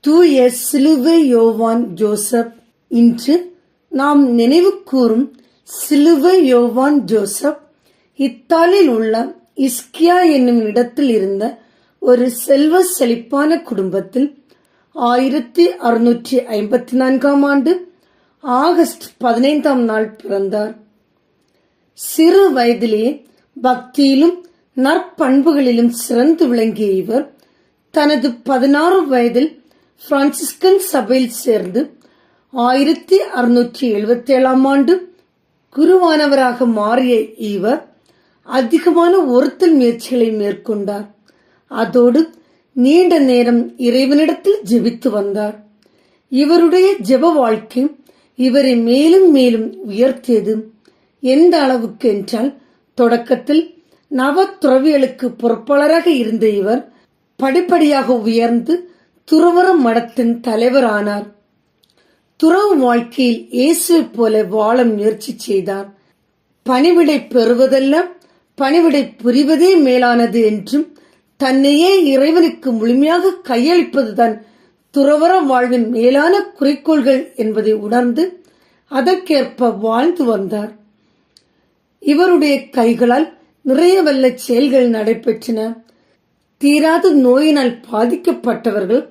தூய சிலுவை யோவான் ஜோசப். இன்று நாம் நினைவு கூறும் சிலுவை யோவான் ஜோசப். இத்தாலியில் உள்ள இஸ்கியா என்னும் இடத்தில் இருந்த ஒரு செல்வ செழிப்பான குடும்பத்தில் ஆயிரத்தி அறுநூற்றி ஐம்பத்தி நான்காம் ஆண்டு ஆகஸ்ட் பதினைந்தாம் நாள் பிறந்தார். சிறு வயதிலேயே பக்தியிலும் நற்பண்புகளிலும் சிறந்து விளங்கிய இவர் தனது பதினாறு வயதில் பிரான்சிஸ்கன் சபையில் சேர்ந்து ஆயிரத்தி அறுநூற்றி எழுபத்தி ஏழாம் ஆண்டு குருவானவராக மாறிய இவர் அதிகமான ஒருத்தல் முயற்சிகளை மேற்கொண்டார். அதோடு நீண்ட நேரம் இறைவனிடத்தில் ஜெபித்து வந்தார். இவருடைய ஜெப வாழ்க்கை இவரை மேலும் மேலும் உயர்த்தியது. எந்த அளவுக்கு என்றால் தொடக்கத்தில் நவ துறவிகளுக்கு பொறுப்பாளராக இருந்த இவர் படிப்படியாக உயர்ந்து துறவர மடத்தின் தலைவரானார். துறவு வாழ்க்கையில் இயேசுவைப் போல வாழ முயற்சி செய்தார். பணிவிடை பெறுவதெல்லாம் பணிவிடை புரிவதே மேலானது என்றும் தன்னையே இறைவனுக்கு முழுமையாக கையளிப்பதுதான் துறவர வாழ்வின் மேலான குறிக்கோள்கள் என்பதை உணர்ந்து அதற்கேற்ப வாழ்ந்து வந்தார். இவருடைய கைகளால் நிறைய வல்ல செயல்கள் நடைபெற்றன. தீராத நோயினால் பாதிக்கப்பட்டவர்கள்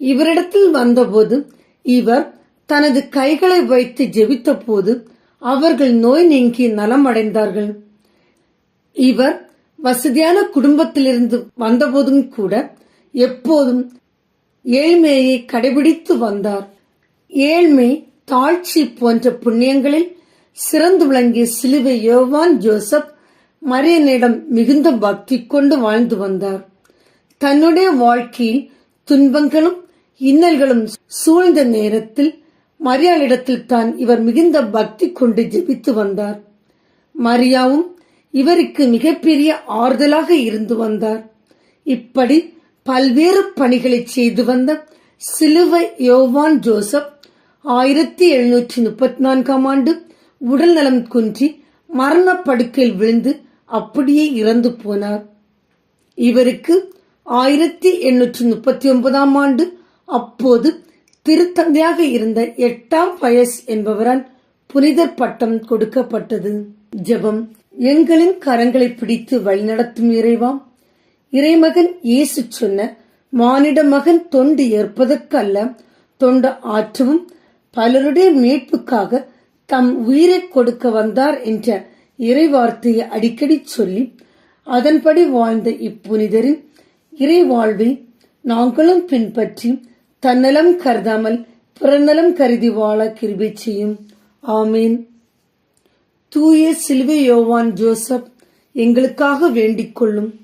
இவரிடத்தில் வந்தபோது இவர் தனது கைகளை வைத்து ஜெபித்த போது அவர்கள் நோய் நீங்கி நலமடைந்தார்கள். இவர் வசதியான குடும்பத்திலிருந்து வந்தபோதும் கூட எப்போதும் ஏழ்மையை கடைபிடித்து வந்தார். ஏழ்மை தாழ்ச்சி போன்ற புண்ணியங்களில் சிறந்து விளங்கிய சிலுவை யோவான் ஜோசப் மரியனிடம் மிகுந்த பக்தி கொண்டு வாழ்ந்து வந்தார். தன்னுடைய வாழ்க்கையில் துன்பங்களும் இன்னல்களும் சூழ்ந்த நேரத்தில் மரியாளிடத்தில் தான் இவர் மிகுந்த பக்தி கொண்டு ஜெபித்து வந்தார். மரியாவும் இவருக்கு மிகப்பெரிய ஆறுதலாக இருந்து வந்தார். இப்படி பல்வேறு பணிகளை செய்து வந்த சிலுவை யோவான் ஜோசப் ஆயிரத்தி எழுநூற்றி முப்பத்தி நான்காம் ஆண்டு உடல் நலம் குன்றி மரணப்படுக்கையில் விழுந்து அப்படியே இறந்து போனார். இவருக்கு ஆயிரத்தி எண்ணூற்றி முப்பத்தி ஒன்பதாம் ஆண்டு. அப்போது திருத்தந்தையாக இருந்த எட்டாம் பயஸ் என்பவரால் புனிதர் பட்டம் கொடுக்கப்பட்டது. ஜெபம். எங்களின் கரங்களை பிடித்து வழிநடத்தும் இறைவாம் இறைமகன் இயேசு சொன்ன மானிட மகன் தொண்டு ஏற்பதற்கு அல்ல தொண்டு ஆற்றவும் பலருடைய மீட்புக்காக தம் உயிரை கொடுக்க வந்தார் என்ற இறைவார்த்தையை அடிக்கடி சொல்லி அதன்படி வாழ்ந்த இப்புனிதரின் இறை வாழ்வை நாங்களும் பின்பற்றி தன்னலம் கருதாமல் பிறநலம் கருதி வாழ கிருபி செய்யும். ஆமீன். தூய சிலுவை யோவான் ஜோசப் எங்களுக்காக வேண்டிக் கொள்ளும்.